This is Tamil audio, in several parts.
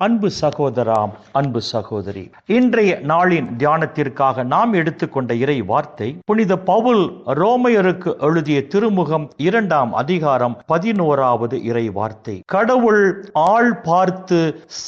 அன்பு சகோதராம் அன்பு சகோதரி இன்றைய நாளின் தியானத்திற்காக நாம் எடுத்துக்கொண்ட இறை வார்த்தை புனித பவுல் ரோமையருக்கு எழுதிய திருமுகம் இரண்டாம் அதிகாரம் பதினோராவது இறை வார்த்தை கடவுள் ஆள் பார்த்து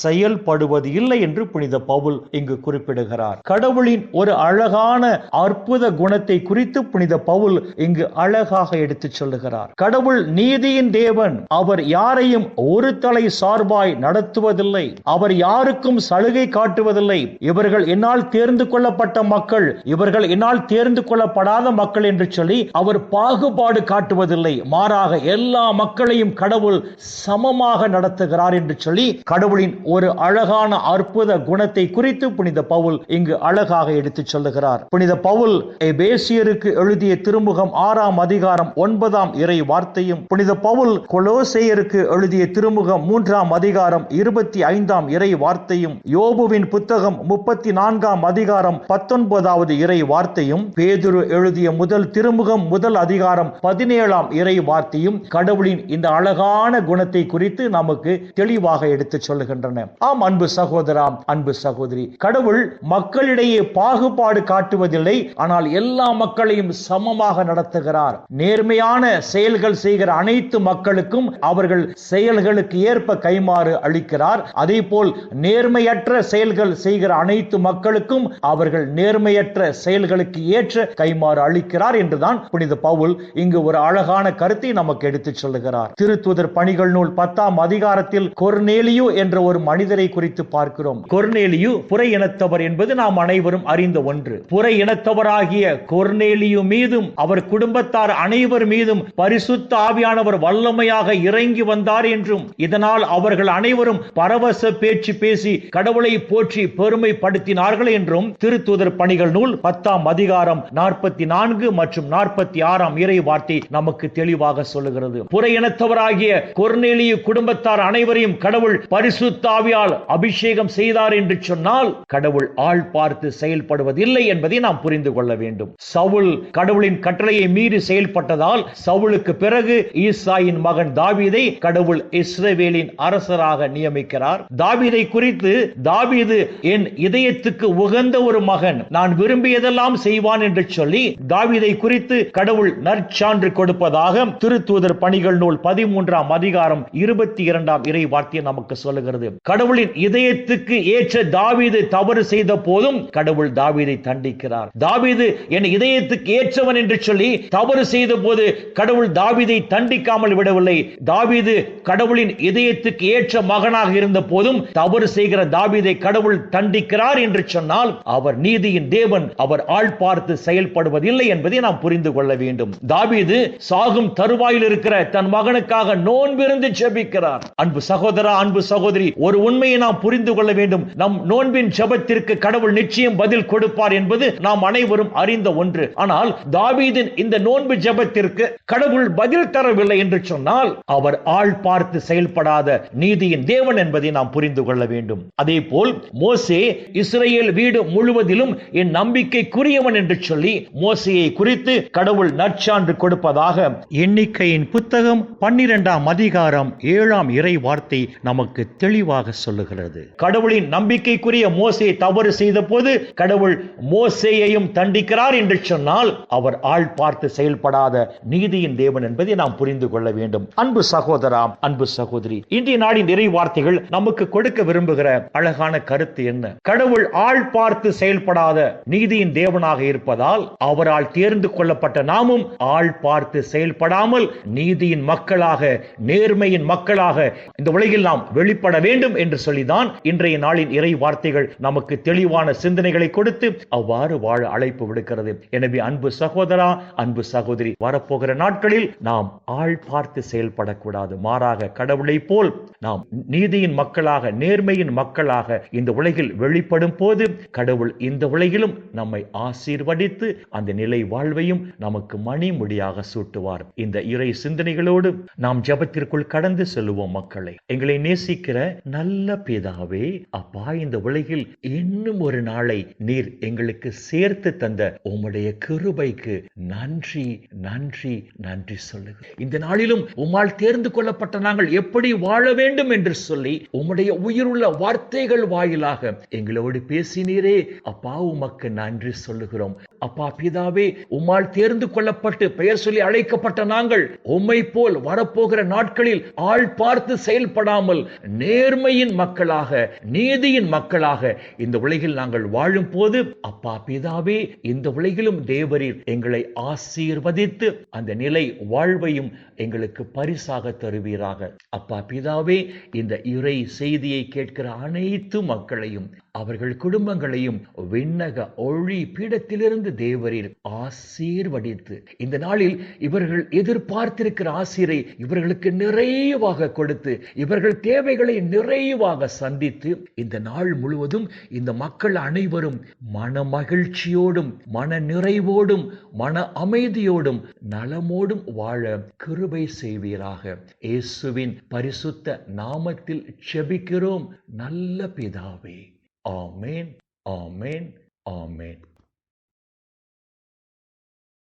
செயல்படுவது இல்லை என்று புனித பவுல் இங்கு குறிப்பிடுகிறார். கடவுளின் ஒரு அழகான அற்புத குணத்தை குறித்து புனித பவுல் இங்கு அழகாக எடுத்துச் சொல்லுகிறார். கடவுள் நீதியின் தேவன் அவர் யாரையும் ஒரு தலை சார்பாய் நடத்துவதில்லை. அவர் யாருக்கும் சலுகை காட்டுவதில்லை. இவர்கள் என்னால் தேர்ந்து கொள்ளப்பட்ட மக்கள் இவர்கள் என்னால் தேர்ந்து கொள்ளப்படாத மக்கள் என்று சொல்லி அவர் பாகுபாடு காட்டுவதில்லை. மாறாக எல்லா மக்களையும் கடவுள் சமமாக நடத்துகிறார் என்று சொல்லி கடவுளின் ஒரு அழகான அற்புத குணத்தை குறித்து புனித பவுல் இங்கு அழகாக எடுத்துச் சொல்லுகிறார். புனித பவுல் பேசியருக்கு எழுதிய திருமுகம் ஆறாம் அதிகாரம் ஒன்பதாம் இறை வார்த்தையும் புனித பவுல் கொலோசேயருக்கு எழுதிய திருமுகம் மூன்றாம் அதிகாரம் இருபத்தி ஐந்து ஐந்தாம் இறை வார்த்தையும் யோபுவின் புத்தகம் முப்பத்தி நான்காம் அதிகாரம் பத்தொன்பதாவது இறை வார்த்தையும் பேதுரு எழுதிய முதல் திருமுகம் முதல் அதிகாரம் பதினேழாம் இறை வார்த்தையும் கடவுளின் இந்த அழகான குணத்தை குறித்து நமக்கு தெளிவாக எடுத்துச் சொல்லுகின்றன. ஆம் அன்பு சகோதராம் அன்பு சகோதரி கடவுள் மக்களிடையே பாகுபாடு காட்டுவதில்லை ஆனால் எல்லா மக்களையும் சமமாக நடத்துகிறார். நேர்மையான செயல்கள் செய்கிற அனைத்து மக்களுக்கும் அவர்கள் செயல்களுக்கு ஏற்ப கைமாறு அளிக்கிறார். அதே போல் நேர்மையற்ற செயல்கள் செய்கிற அனைத்து மக்களுக்கும் அவர்கள் நேர்மையற்ற செயல்களுக்கு ஏற்ற கைமாறு அளிக்கிறார் என்றுதான் புனித பவுல் இங்கு ஒரு அழகான கருத்தை நமக்கு எடுத்துச் சொல்லுகிறார். திருத்துதர் பணிகள் நூல் பத்தாம் அதிகாரத்தில் கொர்னேலியு என்ற ஒரு மனிதரை குறித்து பார்க்கிறோம். கொர்னேலியு புற இனத்தவர் என்பது நாம் அனைவரும் அறிந்த ஒன்று. புற இனத்தவராகிய கொர்னேலியு மீதும் அவர் குடும்பத்தார் அனைவர் மீதும் பரிசுத்த ஆவியானவர் வல்லமையாக இறங்கி வந்தார் என்றும் இதனால் அவர்கள் அனைவரும் பரவச பேச்சு பேசி கடவுளை போற்றி பெருமைப்படுத்தினார்கள் என்றும் திருத்துதர் பணிகள் நூல் பத்தாம் அதிகாரம் நாற்பத்தி நான்கு மற்றும் நாற்பத்தி ஆறாம் இறை வார்த்தை நமக்கு தெளிவாக சொல்லுகிறது. புற இனத்தவராகிய கொர்நேலிய குடும்பத்தார் அனைவரையும் கடவுள் பரிசுத்தாவியால் அபிஷேகம் செய்தார் என்று சொன்னால் கடவுள் ஆள் பார்த்து செயல்படுவதில்லை என்பதை நாம் புரிந்து கொள்ள வேண்டும். சவுல் கடவுளின் கட்டளையை மீறி செயல்பட்டதால் சவுலுக்கு பிறகு ஈசாயின் மகன் தாவீதை கடவுள் இஸ்ரேவேலின் அரசராக நியமிக்கிறார். தாவீதை குறித்து தாவீது என் இதயத்துக்கு உகந்த ஒரு மகன். நான் விரும்பியதெல்லாம் செய்வான் என்று சொல்லி தாவீதை குறித்து கடவுள் நற்சான்று கொடுப்பதாக திருத்தூதர் பணிகள் நூல் பதிமூன்றாம் அதிகாரம் இருபத்தி இரண்டாம் இறை வார்த்தை நமக்கு சொல்லுகிறது. கடவுளின் இதயத்துக்கு ஏற்ற தாவீது தவறு செய்த போதும் கடவுள் தாவீதை தண்டிக்கிறார். தாவீது என் இதயத்துக்கு ஏற்றவன் என்று சொல்லி தவறு செய்த போது கடவுள் தாவீதை தண்டிக்காமல் விடவில்லை. தாவீது கடவுளின் இதயத்துக்கு ஏற்ற மகனாக இருந்த போது போதும் தவறு செய்கிற தாவீதை கடவுள் தண்டிக்கிறார் என்று சொன்னால் அவர் நீதியின் தேவன் அவர் ஆள் பார்த்து செயல்படுவதில்லை என்பதை நாம் புரிந்து கொள்ள வேண்டும். தாவீது சாகும் தருவாயில் இருக்கிற தன் மகனுக்காக நோன்பிருந்து ஜெபிக்கிறார். அன்பு சகோதரா அன்பு சகோதரி ஒரு உண்மையை நாம் புரிந்து கொள்ள வேண்டும். நம் நோன்பின் ஜெபத்திற்கு கடவுள் நிச்சயம் பதில் கொடுப்பார் என்பது நாம் அனைவரும் அறிந்த ஒன்று. ஆனால் தாவீதின் இந்த நோன்பு ஜெபத்திற்கு கடவுள் பதில் தரவில்லை என்று சொன்னால் அவர் ஆள் பார்த்து செயல்படாத நீதியின் தேவன் என்பதை நாம் புரிந்து கொள்ள வேண்டும். அதே போல் மோசே இஸ்ரேல் வீடு முழுவதிலும் என் நம்பிக்கைக்குரியவன் என்று சொல்லி மோசையை குறித்து கடவுள் நற்சான்று கொடுப்பதாக எண்ணிக்கையின் புத்தகம் பன்னிரெண்டாம் அதிகாரம் ஏழாம் இறை வார்த்தை நமக்கு தெளிவாக சொல்லுகிறது. கடவுளின் நம்பிக்கைக்குரிய மோசே தவறு செய்த போது கடவுள் மோசேயையும் தண்டிக்கிறார் என்று சொன்னால் அவர் ஆள் பார்த்து செயல்படாத நீதியின் தேவன் என்பதை நாம் புரிந்து கொள்ள வேண்டும். அன்பு சகோதராம் அன்பு சகோதரி இன்றைய நாடின் இறை வார்த்தைகள் நமக்கு கொடுக்க விரும்புகிற அழகான கருத்து என்ன? கடவுள் ஆள் பார்த்து செயல்படாத நீதியின் தேவனாக இருப்பதால் அவரால் தேர்ந்து கொள்ளப்பட்ட நாமும் ஆள் பார்த்து செயல்படாமல் நீதியின் மக்களாக நேர்மையின் மக்களாக இந்த உலகில் நாம் வெளிப்பட வேண்டும் என்று சொல்லிதான் இன்றைய நாளின் இறை வார்த்தைகள் நமக்கு தெளிவான சிந்தனைகளை கொடுத்து அவ்வாறு வாழ அழைப்பு விடுக்கிறது. எனவே அன்பு சகோதரா அன்பு சகோதரி வரப்போகிற நாட்களில் நாம் ஆள் பார்த்து செயல்படக்கூடாது. மாறாக கடவுளை போல் நாம் நீதியின் மக்களாக மக்களாக நேர்மையின் மக்களாக இந்த உலகில் வெளிப்படும் போது கடவுள் இந்த உலகிலும் நம்மை ஆசீர்வதித்து அந்த நிலை வாழ்வையும் நமக்கு மணிமுடியாக சூட்டுவார். இந்த இறை சிந்தனைகளோடு நாம் ஜபத்திற்குள் கடந்து செல்லுவோம் மக்களை. எங்களை நேசிக்கிற நல்ல பிதாவே அப்பா இந்த உலகில் இன்னும் ஒரு நாளை நீர் எங்களுக்கு சேர்த்து தந்த உம்முடைய கிருபைக்கு நன்றி நன்றி நன்றி சொல்லுகிறேன். இந்த நாளிலும் உம்மால் தேர்ந்து கொள்ளப்பட்ட நாங்கள் எப்படி வாழ வேண்டும் என்று சொல்லி உம்முடைய உம்முடைய உயிருள்ள வார்த்தைகள் வாயிலாக எங்களோடு பேசினீரே. அப்பா உமக்கு நன்றி சொல்லுகிறோம். அப்பா பிதாவே உம்மால் தேர்ந்து கொள்ளப்பட்டு பெயர் சொல்லி அழைக்கப்பட்ட நாங்கள் உம்மை போல் வரப்போகிற நாட்களில் ஆள் பார்த்து செயல்படாமல் நேர்மையின் மக்களாக நீதியின் மக்களாக இந்த உலகில் நாங்கள் வாழும் போது அப்பா பிதாவே இந்த உலகிலும் தேவரீர் எங்களை ஆசீர்வதித்து அந்த நிலை வாழ்வையும் எங்களுக்கு பரிசாக தருவீராக. அப்பா பிதாவே இந்த இறை செய் செய்தியை கேட்கிற அனைத்து மக்களையும் அவர்கள் குடும்பங்களையும் விண்ணக ஒளி பீடத்திலிருந்து தேவரில் ஆசீர்வடித்து இந்த நாளில் இவர்கள் எதிர்பார்த்திருக்கிற ஆசிரை இவர்களுக்கு நிறைவாக கொடுத்து இவர்கள் தேவைகளை நிறைவாக சந்தித்து இந்த நாள் முழுவதும் இந்த மக்கள் அனைவரும் மன மகிழ்ச்சியோடும் மன நிறைவோடும் மன அமைதியோடும் நலமோடும் வாழ கிருபை செய்வீராக. இயேசுவின் பரிசுத்த நாமத்தில் செபிக்கிறோம் நல்ல பிதாவே. ஆமேன் ஆமேன் ஆமேன்